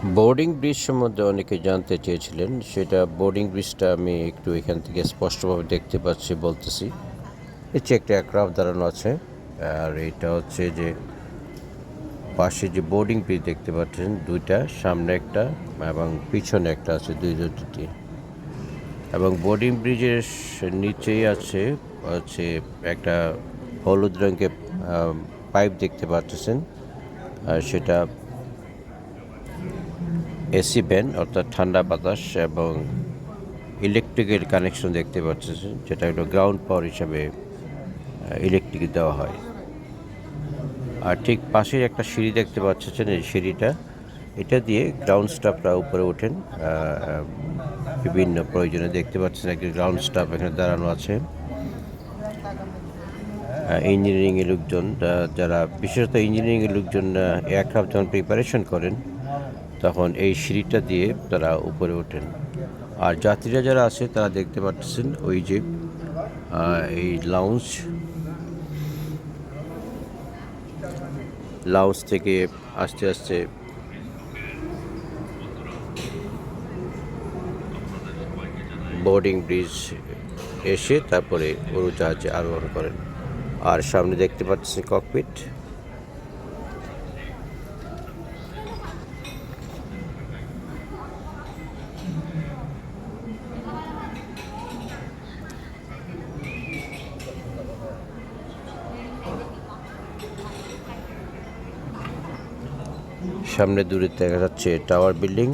Boarding bridge সম্বন্ধে অনেকে জানতে চেয়েছিলেন। সেটা বোর্ডিং ব্রিজটা আমি একটু এখান থেকে স্পষ্টভাবে দেখতে পাচ্ছি, বলতেছি। হচ্ছে একটা অ্যাক্রাফট দাঁড়ানো আছে, আর এটা হচ্ছে যে পাশে যে বোর্ডিং ব্রিজ দেখতে পাচ্ছেন, দুইটা, সামনে একটা এবং পিছনে একটা আছে, দুই দুটি এবং বোর্ডিং ব্রিজের নিচেই আছে, হচ্ছে একটা হলুদ রঙের পাইপ দেখতে পাচ্ছেন, আর সেটা এসি ভ্যান অর্থাৎ ঠান্ডা বাতাস এবং ইলেকট্রিকের কানেকশন দেখতে পাচ্ছেন, যেটা হলো গ্রাউন্ড পাওয়ার হিসাবে ইলেকট্রিক দেওয়া হয়। আর ঠিক পাশে একটা সিঁড়ি দেখতে পাচ্ছেন এই সিঁড়িটা। এটা দিয়ে গ্রাউন্ড স্টাফরা উপরে ওঠেন বিভিন্ন প্রয়োজনে দেখতে পাচ্ছেন একজন গ্রাউন্ড স্টাফ এখানে দাঁড়ানো আছে। ইঞ্জিনিয়ারিংয়ের লোকজন যারা, বিশেষত ইঞ্জিনিয়ারিংয়ের লোকজন এয়ারক্রাফট যখন প্রিপারেশন করেন তখন এই সিঁড়িটা দিয়ে তারা উপরে ওঠেন। আর যাত্রীরা যারা আছে, তারা দেখতে পাচ্ছেন ওই যে এই লাউঞ্জ লাউঞ্জ থেকে আস্তে আস্তে বোর্ডিং ব্রিজ এসে তারপরে উড়োজাহাজে আরোহণ করেন। আর সামনে দেখতে পাচ্ছেন ককপিট সামনে দূরে দেখা যাচ্ছে টাওয়ার বিল্ডিং